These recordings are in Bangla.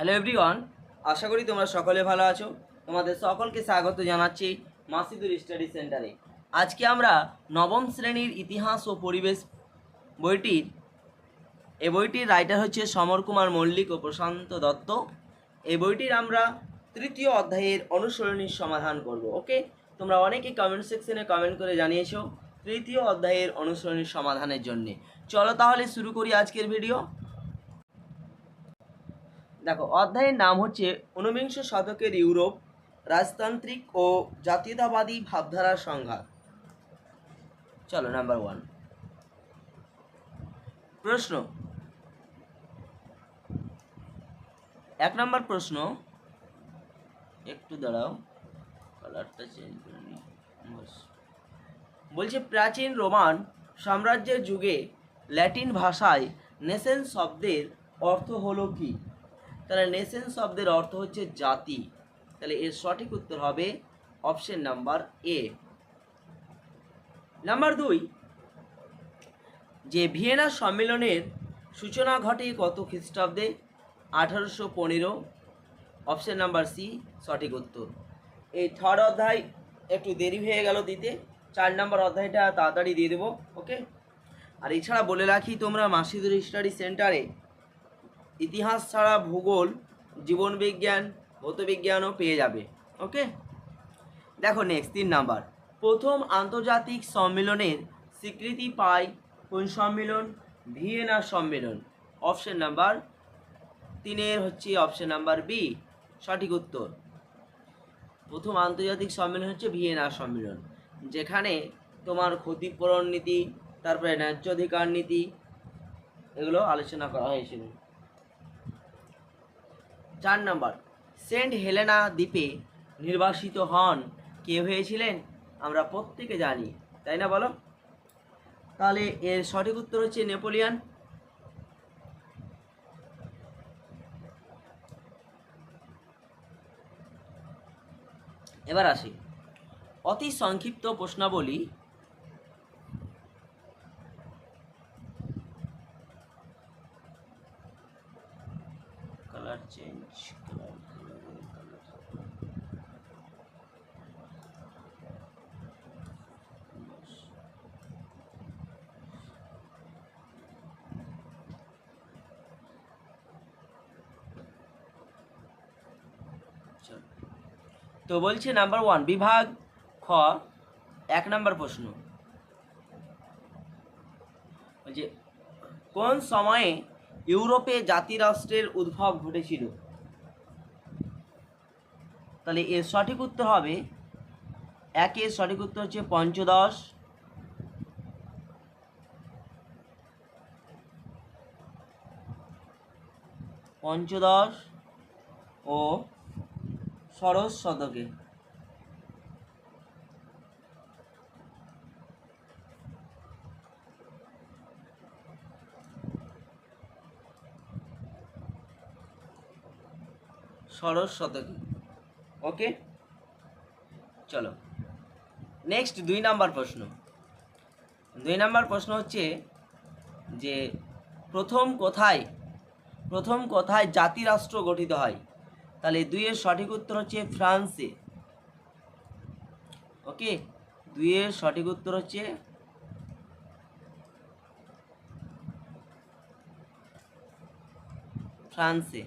হ্যালো এভরিওয়ান আশা করি তোমরা সকলে ভালো আছো। তোমাদের সকলকে স্বাগত জানাচ্ছি মাসিদুর স্টাডি সেন্টারে। আজকে আমরা নবম শ্রেণির ইতিহাস ও পরিবেশ বইটির, এ বইটির রাইটার হচ্ছে সমর কুমার মল্লিক ও প্রশান্ত দত্ত। এই বইটির আমরা তৃতীয় অধ্যায়ের অনুসরণীর সমাধান করব ওকে তোমরা অনেকে কমেন্ট সেকশনে কমেন্ট করে জানিয়েছো তৃতীয় অধ্যায়ের অনুসরণীর সমাধানের জন্যে। চলো তাহলে শুরু করি আজকের ভিডিও দেখো, অধ্যায়ের নাম হচ্ছে ঊনবিংশ শতকের ইউরোপ, রাজতান্ত্রিক ও জাতীয়তাবাদী ভাবধারার সংঘাত। চলো নাম্বার ওয়ান প্রশ্ন। এক নম্বর প্রশ্ন। একটু দাঁড়াও কালারটা চেঞ্জ করে নিই। বলছে, প্রাচীন রোমান সাম্রাজ্যের যুগে ল্যাটিন ভাষায় নেসেন শব্দের অর্থ হলো কি? তাহলে নেশন শব্দের অর্থ হচ্ছে জাতি। তাহলে এর সঠিক উত্তর হবে অপশন নাম্বার এ নাম্বার দুই, যে ভিয়েনা সম্মেলনের সূচনা ঘটে কত খ্রিস্টাব্দে? আঠারোশো পনেরো। অপশন নাম্বার সি সঠিক উত্তর। এই থার্ড অধ্যায় একটু দেরি হয়ে গেল দিতে। চার নম্বর অধ্যায়টা তাড়াতাড়ি দিয়ে দেবো ওকে আর এছাড়া বলে রাখি তোমরা মাসিদুর স্টাডি সেন্টারে ইতিহাস ছাড়া ভূগোল, জীবনবিজ্ঞান, ভৌতবিজ্ঞানও পেয়ে যাবে ওকে দেখো নেক্সট তিন নাম্বার। প্রথম আন্তর্জাতিক সম্মেলনের স্বীকৃতি পায় কোন সম্মেলন? ভিয়েনা সম্মেলন। অপশন নাম্বার তিনের হচ্ছে অপশন নাম্বার বি সঠিক উত্তর। প্রথম আন্তর্জাতিক সম্মেলন হচ্ছে ভিয়েনা সম্মেলন, যেখানে তোমার ক্ষতিপূরণ নীতি, তারপরে ন্যায্য অধিকার নীতি, এগুলো আলোচনা করা হয়েছিল। চার নম্বর, সেন্ট হেলেনা দ্বীপে নির্বাসিত হন। কে হয়েছিলেন? আমরা প্রত্যেকে জানি, তাই না বলো? তাহলে এর সঠিক উত্তর হচ্ছে নেপোলিয়ান। এবার আসি। অতি সংক্ষিপ্ত প্রশ্নাবলী তো বলছে নাম্বার ওয়ান বিভাগ খ, এক নাম্বার প্রশ্ন। বলছে, কোন সময়ে ইউরোপে জাতিরাষ্ট্রের উদ্ভব ঘটেছিল? তাহলে এর সঠিক উত্তর হবে, একের সঠিক উত্তর হচ্ছে পঞ্চদশ। পঞ্চদশ ও ষোড়শ শতকে ষোড়শ শতকে ওকে? চলো। নেক্সট দুই নাম্বার প্রশ্ন। দুই নাম্বার প্রশ্ন হচ্ছে যে প্রথম কোথায় প্রথম কোথায় জাতিরাষ্ট্র গঠিত হয়? তাহলে দুইয়ের সঠিক উত্তর হচ্ছে ফ্রান্সে। ওকে? দুইয়ের সঠিক উত্তর হচ্ছে ফ্রান্সে।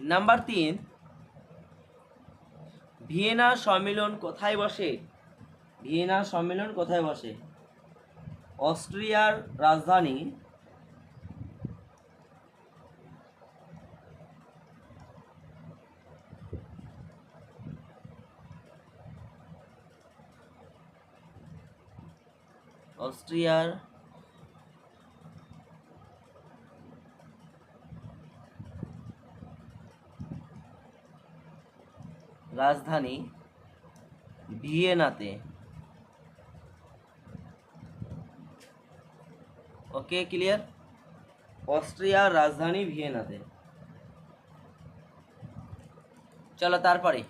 নাম্বার তিন, ভিয়েনা সম্মেলন কোথায় বসে? ভিয়েনা সম্মেলন কোথায় বসে? অস্ট্রিয়ার রাজধানী অস্ট্রিয়ার রাজধানী ভিয়েনাতে ওকে ক্লিয়ার অস্ট্রিয়ার রাজধানী ভিয়েনাতে চলো তারপরে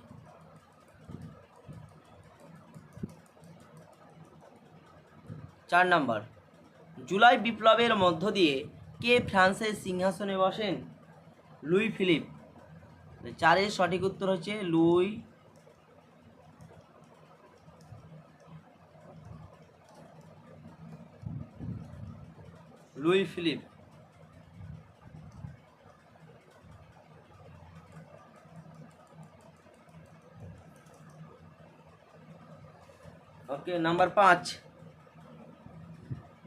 চার নাম্বার। জুলাই বিপ্লবের মধ্য দিয়ে কে ফ্রান্সের সিংহাসনে বসেন? Louis Philippe. চারের সঠিক উত্তর হচ্ছে Louis Louis Philippe. Okay, number পাঁচ।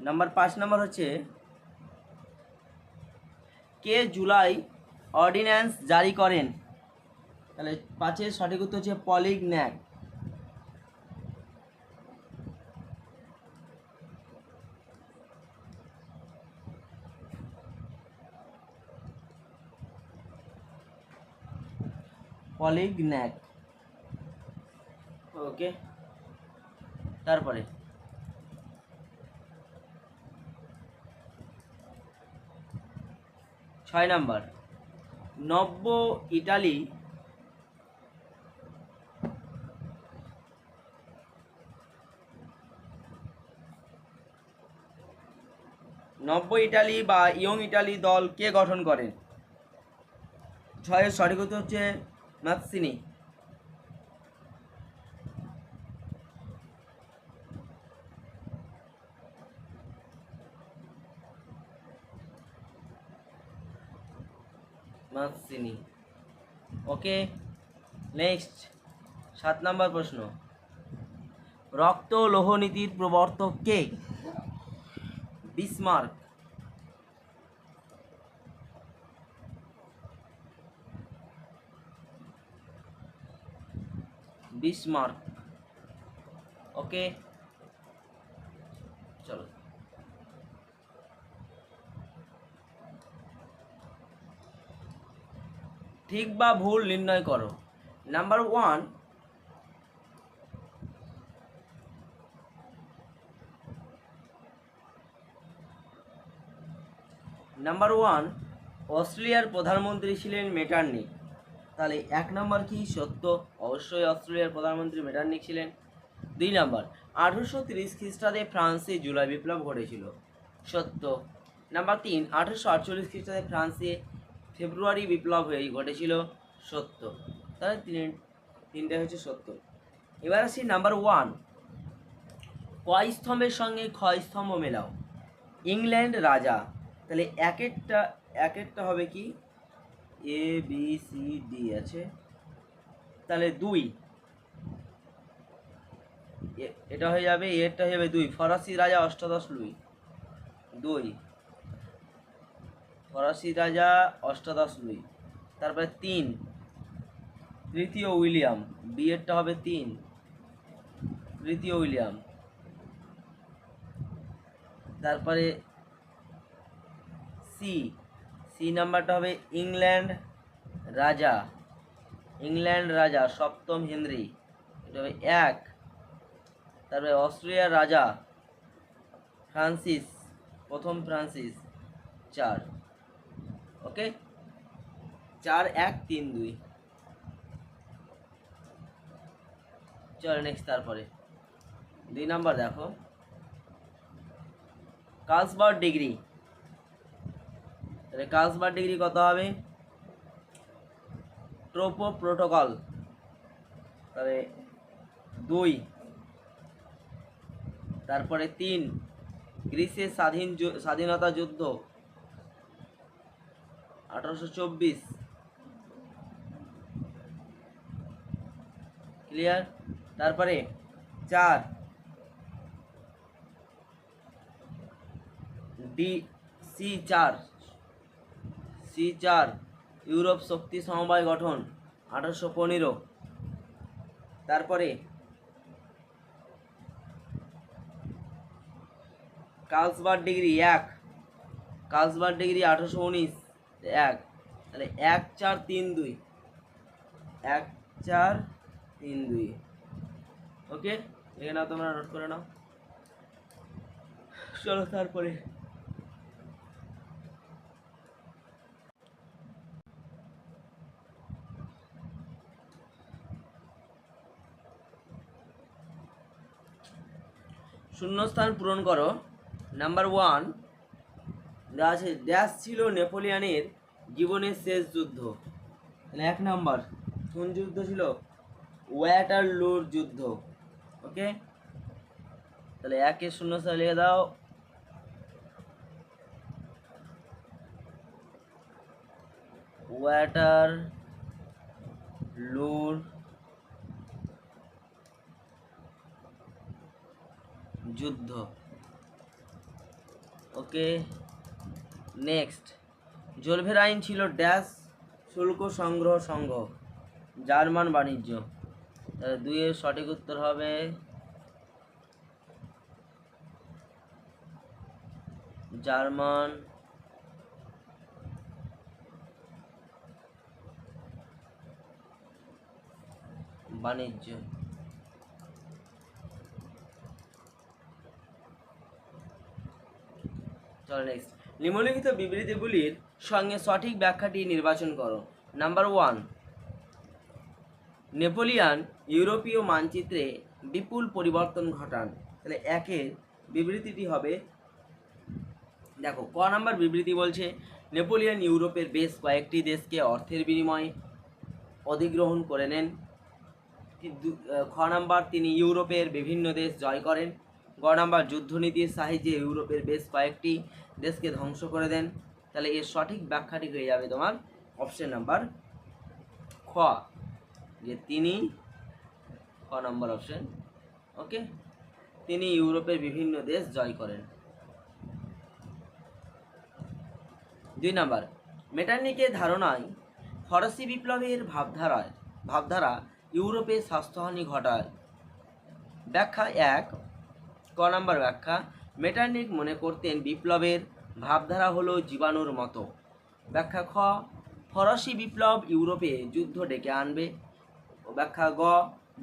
নাম্বার পাঁচ নাম্বার হচ্ছে, কে জুলাই অর্ডিন্যান্স জারি করেন? তাহলে পাঁচের সঠিক উত্তর হচ্ছে পলিগ ন্যাক পলিগ ওকে, তারপরে। ছয় নাম্বার। নব্য ইটালি নব্য ইটালি বা ইয়ং ইটালি দল কে গঠন করেন? ছয়ের সঠিক হচ্ছে ম্যাক্সিনি মার্কসিনি ওকে, নেক্সট, সাত নম্বর প্রশ্ন। রক্ত লৌহ নীতির প্রবর্তক কে? বিসমার্ক। বিসমার্ক। ওকে চলো ঠিক বা ভুল নির্ণয় করো। নাম্বার ওয়ান নাম্বার ওয়ান অস্ট্রেলিয়ার প্রধানমন্ত্রী ছিলেন মেটার্নিক। তাহলে এক নম্বর কি সত্য? অবশ্যই অস্ট্রেলিয়ার প্রধানমন্ত্রী মেটার্নিক ছিলেন। দুই নম্বর আঠারোশো তিরিশ খ্রিস্টাব্দে ফ্রান্সে জুলাই বিপ্লব ঘটেছিল। সত্য। নাম্বার তিন, আঠারোশো আটচল্লিশ খ্রিস্টাব্দে ফ্রান্সে ফেব্রুয়ারি বিপ্লব হয়ে ঘটেছিল সত্য। তাহলে তিন, তিনটে হচ্ছে সত্য। এবার আসি নাম্বার ওয়ান কয় স্তম্ভের সঙ্গে ক্ষয় স্তম্ভ মেলাও? ইংল্যান্ড রাজা। তাহলে এক একটা এক একটা হবে কি? এ বি সি ডি আছে। তাহলে দুই। এটা হয়ে যাবে এটা হয়ে যাবে দুই। ফরাসি রাজা অষ্টাদশ লুই। দুই। ফরাসি রাজা অষ্টাদশ লুই তারপরে তিন, তৃতীয় উইলিয়াম, বিয়েরটা হবে তিন, তৃতীয় উইলিয়াম। তারপরে সি সি নাম্বারটা হবে ইংল্যান্ড রাজা ইংল্যান্ড রাজা সপ্তম হেনরি, এটা হবে এক। তারপরে অস্ট্রেলিয়ার রাজা ফ্রান্সিস, প্রথম ফ্রান্সিস, চার। ওকে? চার, এক, তিন, দুই। চলো নেক্সট তারপরে। দুই নাম্বার দেখো। Carlsbad degree. তাহলে কালসবার্গ ডিগ্রি কত হবে? Troppau protocol. তাহলে দুই। তারপরে তিন। গ্রিসের স্বাধীন স্বাধীনতা যুদ্ধ। আঠারোশো চব্বিশ। ক্লিয়ার তারপরে চার। ডি সি চার। সি চার। ইউরোপ শক্তি সমবায় গঠন, আঠারোশো পনেরো। তারপরে কালসবার্গ ডিগ্রি এক। কালসবার্গ ডিগ্রি আঠারোশো উনিশ। এক, তাহলে এক চার তিন দুই। এক চার তিন দুই। ওকে নাও তোমরা নোট করে নাও। চলো তারপরে। শূন্যস্থান পূরণ করো। নাম্বার ওয়ান দেওয়া আছে ড্যাশ ছিল নেপোলিয়ানের জীবনের শেষ যুদ্ধ। তাহলে এক নাম্বার, কোন যুদ্ধ ছিল? ওয়াটারলুর যুদ্ধ। ওকে তাহলে একে শূন্য সালে লিখে দাও। ওয়াটার লুর যুদ্ধ। ওকে নেক্সট জোলভেরাইন ছিল ড্যাশ শুল্ক সংগ্রহ সংঘ, জার্মান বাণিজ্য। দুইয়ের সঠিক উত্তর হবে জার্মান বাণিজ্য। চলো নেক্সট নিম্নলিখিত বিবৃতিগুলির সঙ্গে সঠিক ব্যাখ্যাটি নির্বাচন করো। নাম্বার ওয়ান নেপোলিয়ান ইউরোপীয় মানচিত্রে বিপুল পরিবর্তন ঘটান। তাহলে একের বিবৃতিটি হবে, দেখো, ক নাম্বার বিবৃতি বলছে, নেপোলিয়ান ইউরোপের বেশ কয়েকটি দেশকে অর্থের বিনিময়ে অধিগ্রহণ করে নেন। খ নাম্বার তিনি ইউরোপের বিভিন্ন দেশ জয় করেন। গ নাম্বার যুদ্ধনীতির সাহায্যে ইউরোপের বেশ কয়েকটি দেশকে ধ্বংস করে দেন। তাহলে এর সঠিক ব্যাখ্যাটি হয়ে যাবে তোমার অপশন নাম্বার খ, যে তিনি খ নম্বর অপশন ওকে তিনি ইউরোপের বিভিন্ন দেশ জয় করেন। দুই নাম্বার, মেটার্নিকের ধারণায় ফরাসি বিপ্লবের ভাবধারায় ভাবধারা ইউরোপে স্বাস্থ্যহানি ঘটায়। ব্যাখ্যা এক ক নাম্বার ব্যাখ্যা, মেটার্নিক মনে করতেন বিপ্লবের ভাবধারা হলো জীবাণুর মতো। ব্যাখ্যা খ, ফরাসি বিপ্লব ইউরোপে যুদ্ধ ডেকে আনবে। ব্যাখ্যা গ,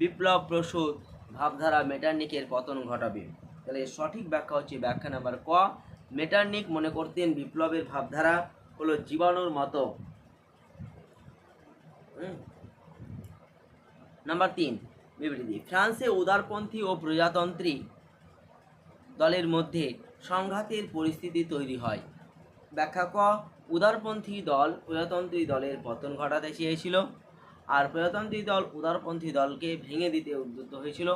বিপ্লব প্রসূত ভাবধারা মেটার্নিকের পতন ঘটাবে। তাহলে সঠিক ব্যাখ্যা হচ্ছে ব্যাখ্যা নাম্বার ক, মেটার্নিক মনে করতেন বিপ্লবের ভাবধারা হলো জীবাণুর মতো। নাম্বার তিন, বিবৃতি। ফ্রান্সে উদারপন্থী ও প্রজাতন্ত্রী দলের মধ্যে সংঘাতের পরিস্থিতি তৈরি হয়। ব্যাখ্যা ক, উদারপন্থী দল প্রজাতন্ত্রী দলের পতন ঘটাতে চেয়েছিল আর প্রজাতন্ত্রী দল উদারপন্থী দলকে ভেঙে দিতে উদ্যত হয়েছিল।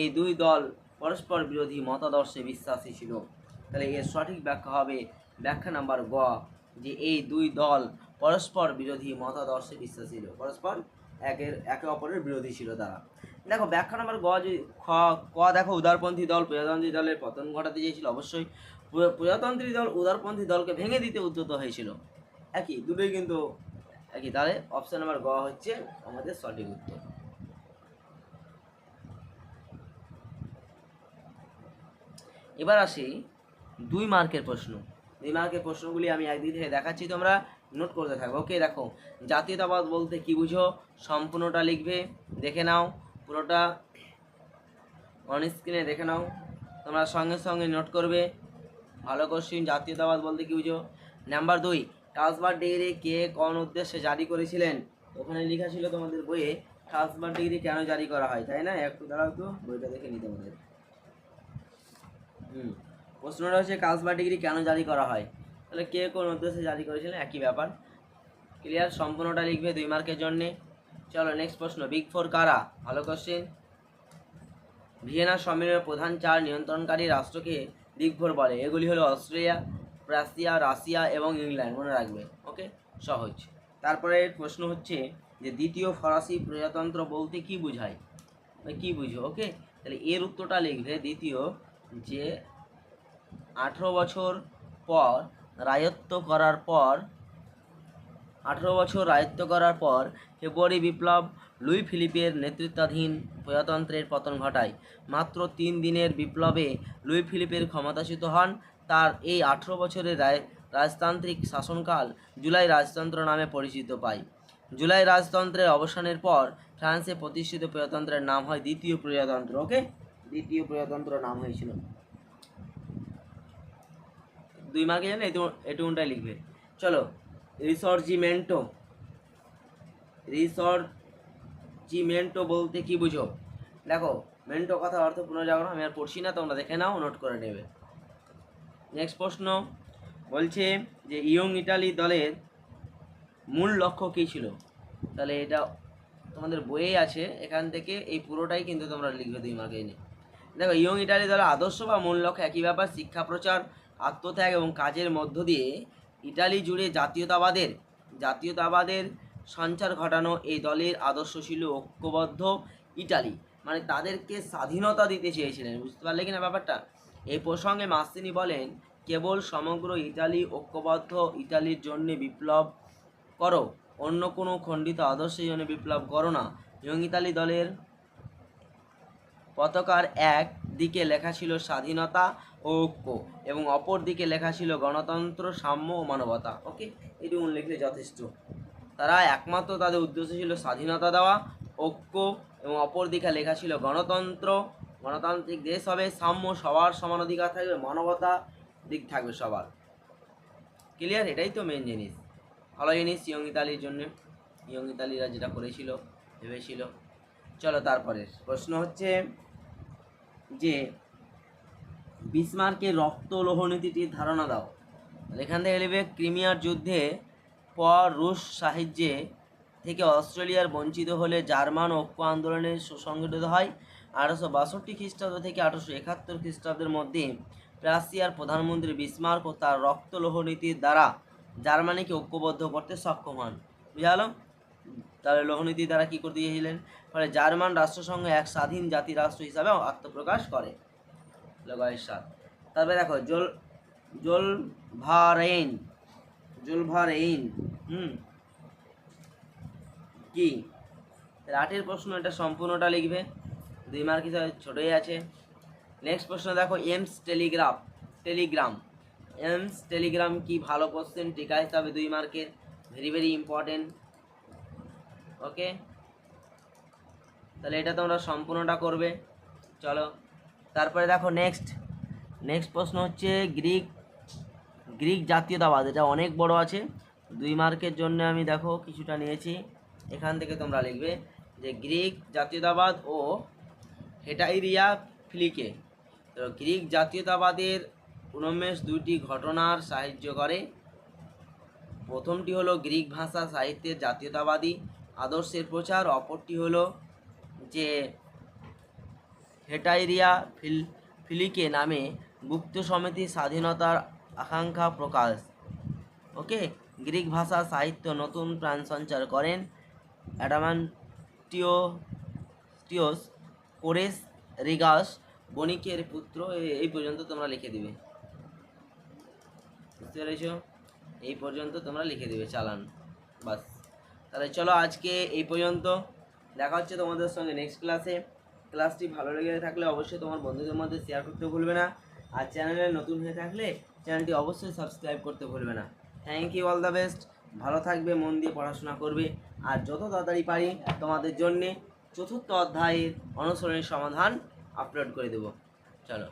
এই দুই দল পরস্পর বিরোধী মতাদর্শে বিশ্বাসী ছিল। তাহলে এর সঠিক ব্যাখ্যা হবে ব্যাখ্যা নাম্বার গ, যে এই দুই দল পরস্পর বিরোধী মতাদর্শে বিশ্বাসী ছিল। পরস্পর একের, একে অপরের বিরোধী ছিল তারা। দেখো, ব্যাখ্যা নাম্বার গ খ, ক দেখো, উদারপন্থী দল, প্রজাতন্ত্রী দলের পতন ঘটাতে চেয়েছিল। অবশ্যই প্রজাতন্ত্রী দল, উদারপন্থী দলকে ভেঙে দিতে উদ্যত হয়েছিল। একই, দুটোই কিন্তু একই। তাহলে অপশান নাম্বার গ হচ্ছে আমাদের সঠিক উত্তর। এবার আসি দুই মার্কের প্রশ্ন। দুই মার্কের প্রশ্নগুলি আমি একদিক থেকে দেখাচ্ছি, তোমরা নোট করতে থাকবে। ওকে দেখো, জাতীয়তাবাদ বলতে কি বুঝো? সম্পূর্ণটা লিখবে, দেখে নাও। পুরোটা অন স্ক্রিনে দেখে নাও। তোমরা সঙ্গে সঙ্গে নোট করবে। ভালো কোশ্চিন জাতীয়তাবাদ বলতে কি বুঝো? নাম্বার দুই ট্রান্সফার ডিগ্রি কে কোন উদ্দেশ্যে জারি করেছিলেন? ওখানে লেখা ছিল তোমাদের বইয়ে ট্রান্সফার ডিগ্রি কেন জারি করা হয়, তাই না? একটু দাঁড়াও তো বইটা দেখে নিতে আমাদের হুম, প্রশ্নটা হচ্ছে কালসবার ডিগ্রি কেন জারি করা হয়? তাহলে কে কোন উদ্দেশ্যে জারি করেছিলেন? একই ব্যাপার। ক্লিয়ার সম্পূর্ণটা লিখবে দুই মার্কের জন্যে। চলো নেক্সট প্রশ্ন বিগ ফোর কারা? ভালো কোশ্চেন ভিয়েনা সম্মেলনের প্রধান চার নিয়ন্ত্রণকারী রাষ্ট্রকে বিগ ফোর বলে। এগুলি হলো অস্ট্রেলিয়া রাশিয়া রাশিয়া এবং ইংল্যান্ড। মনে রাখবে ওকে সহজ। তারপরে প্রশ্ন হচ্ছে যে দ্বিতীয় ফরাসি প্রজাতন্ত্র বলতে কি বোঝায়? বা কি বুঝো ওকে তাহলে এর উত্তরটা লিখবে দ্বিতীয় যে আঠেরো বছর পর রায়ত্ব করার পর আঠেরো বছর রায়ত্ব করার পর ফেব্রুয়ারি বিপ্লব লুই ফিলিপের নেতৃত্বাধীন প্রজাতন্ত্রের পতন ঘটায়। মাত্র তিন দিনের বিপ্লবে লুই ফিলিপের ক্ষমতাচ্যুত হন। তার এই আঠেরো বছরের রাজতান্ত্রিক শাসনকাল জুলাই রাজতন্ত্র নামে পরিচিত পায়। জুলাই রাজতন্ত্রের অবসানের পর ফ্রান্সে প্রতিষ্ঠিত প্রজাতন্ত্রের নাম হয় দ্বিতীয় প্রজাতন্ত্র। ওকে? দ্বিতীয় প্রজাতন্ত্র নাম হয়েছিল। দুই মার্কে জানে এটুকুনটাই লিখবে। চলো রিসর্জিমেন্টো। রিসর্জিমেন্টো বলতে কি বুঝো? দেখো, মেন্টো কথা অর্থ পুনর্জাগরণ আমি আর পড়ছি না, তোমরা দেখে নাও, নোট করে নেবে। নেক্সট প্রশ্ন বলছে যে, ইয়ং ইটালি দলের মূল লক্ষ্য কী ছিল? তাহলে এটা তোমাদের বইয়ে আছে, এখান থেকে এই পুরোটাই কিন্তু তোমরা লিখবে দুই মার্কে এনে দেখো, ইয়ং ইটালি দলের আদর্শ বা মূল লক্ষ্য একই ব্যাপার, শিক্ষা প্রচার, আত্মত্যাগ এবং কাজের মধ্য দিয়ে ইটালি জুড়ে জাতীয়তাবাদের জাতীয়তাবাদের সঞ্চার ঘটানো এই দলের আদর্শ ছিল ঐক্যবদ্ধ ইটালি। মানে তাদেরকে স্বাধীনতা দিতে চেয়েছিলেন, বুঝতে পারলে কিনা ব্যাপারটা? এই প্রসঙ্গে মাস্তিনি বলেন, কেবল সমগ্র ইটালি ঐক্যবদ্ধ ইটালির জন্য বিপ্লব করো, অন্য কোনো খণ্ডিত আদর্শের জন্য বিপ্লব করো না। ইয়ং ইতালি দলের পতাকার এক দিকে লেখা ছিল স্বাধীনতা ও ঐক্য এবং অপর দিকে লেখা ছিল গণতন্ত্র, সাম্য ও মানবতা। ওকে এটি লিখলে যথেষ্ট। তারা একমাত্র তাদের উদ্দেশ্য ছিল স্বাধীনতা দেওয়া, ঐক্য এবং অপর দিকে লেখা ছিল গণতন্ত্র। গণতান্ত্রিক দেশ হবে, সাম্য সবার সমান অধিকার থাকবে, মানবতা দিক থাকবে সবার। ক্লিয়ার এটাই তো মেন জিনিস। ভালো জিনিস ইয়ং ইতালির জন্য। ইয়ং ইতালিরা যেটা করেছিল, ভেবেছিল। চলো প্রশ্ন হচ্ছে যে বিসমার্কের রক্ত লোহ নীতিটির ধারণা দাও। এখান থেকে লিখবে, ক্রিমিয়ার যুদ্ধে পর রুশ সাহায্যে থেকে অস্ট্রেলিয়ার বঞ্চিত হলে জার্মান ঐক্য আন্দোলনে সুসংগঠিত হয়। আঠারোশো বাষট্টি খ্রিস্টাব্দ থেকে আঠারোশো একাত্তর খ্রিস্টাব্দের মধ্যে রাশিয়ার প্রধানমন্ত্রী বিসমার্ক ও তার রক্ত লোহ নীতির দ্বারা জার্মানিকে ঐক্যবদ্ধ করতে সক্ষম হন। বুঝালো তাহলে লোহনীতি দ্বারা কী করতে দিয়েছিলেন? ফলে জার্মান রাষ্ট্রসংঘ এক স্বাধীন জাতি রাষ্ট্র হিসাবে আত্মপ্রকাশ করে। লগয়ের সাত। তারপরে দেখো, জল জল ভারেইন জুলভারেইন হুম, কি? রাটের প্রশ্ন, এটা সম্পূর্ণটা লিখবে। দুই মার্ক হিসাবে ছোটোই আছে। নেক্সট প্রশ্ন দেখো, Ems telegraph, telegram. Ems telegram কি ভালো কোশ্চেন টিকা হিসাবে দুই মার্কের। Very very important okay? তাহলে এটা তোমরা সম্পূর্ণটা করবে। চলো। তারপরে দেখো নেক্সট নেক্সট প্রশ্ন হচ্ছে গ্রিক গ্রিক জাতীয়তাবাদ, এটা অনেক বড় আছে। দুই মার্কের জন্য আমি দেখো কিছুটা নিয়েছি। এখান থেকে তোমরা লিখবে যে গ্রিক জাতীয়তাবাদ ও হেটাইরিয়া ফিলিকে। তো গ্রিক জাতীয়তাবাদের উন্মেষ দুইটি ঘটনার সাহায্য করে। প্রথমটি হলো গ্রিক ভাষা সাহিত্যের জাতীয়তাবাদী আদর্শের প্রচার, অপরটি হলো যে হেটাইরিয়া ফিল, ফিলিকে নামে গুপ্ত সমিতি স্বাধীনতার আকাঙ্ক্ষা প্রকাশ। ওকে? গ্রিক ভাষা সাহিত্য নতুন প্রাণ সঞ্চার করেন। অ্যাডামান্টিও টিওস কোরেস রিগাস বণিকের পুত্র এই পর্যন্ত তোমরা লিখে দিবে। বুঝতে পেরেছ? এই পর্যন্ত তোমরা লিখে দিবে, চালান। বাস। তাহলে চলো আজকে এই পর্যন্ত। দেখা হচ্ছে তোমাদের সঙ্গে নেক্সট ক্লাসে ক্লাসটি ভালো লেগে থাকলে অবশ্যই তোমার বন্ধুদের মধ্যে শেয়ার করতে ভুলবে না। আর চ্যানেলে নতুন হয়ে থাকলে চ্যানেলটি অবশ্যই সাবস্ক্রাইব করতে ভুলবে না। Thank you all the best ভালো থাকবে, মন দিয়ে পড়াশোনা করবে। আর যত তাড়াতাড়ি পারি তোমাদের জন্যে চতুর্থ অধ্যায়ের অনুসরণের সমাধান আপলোড করে দেবো। চলো।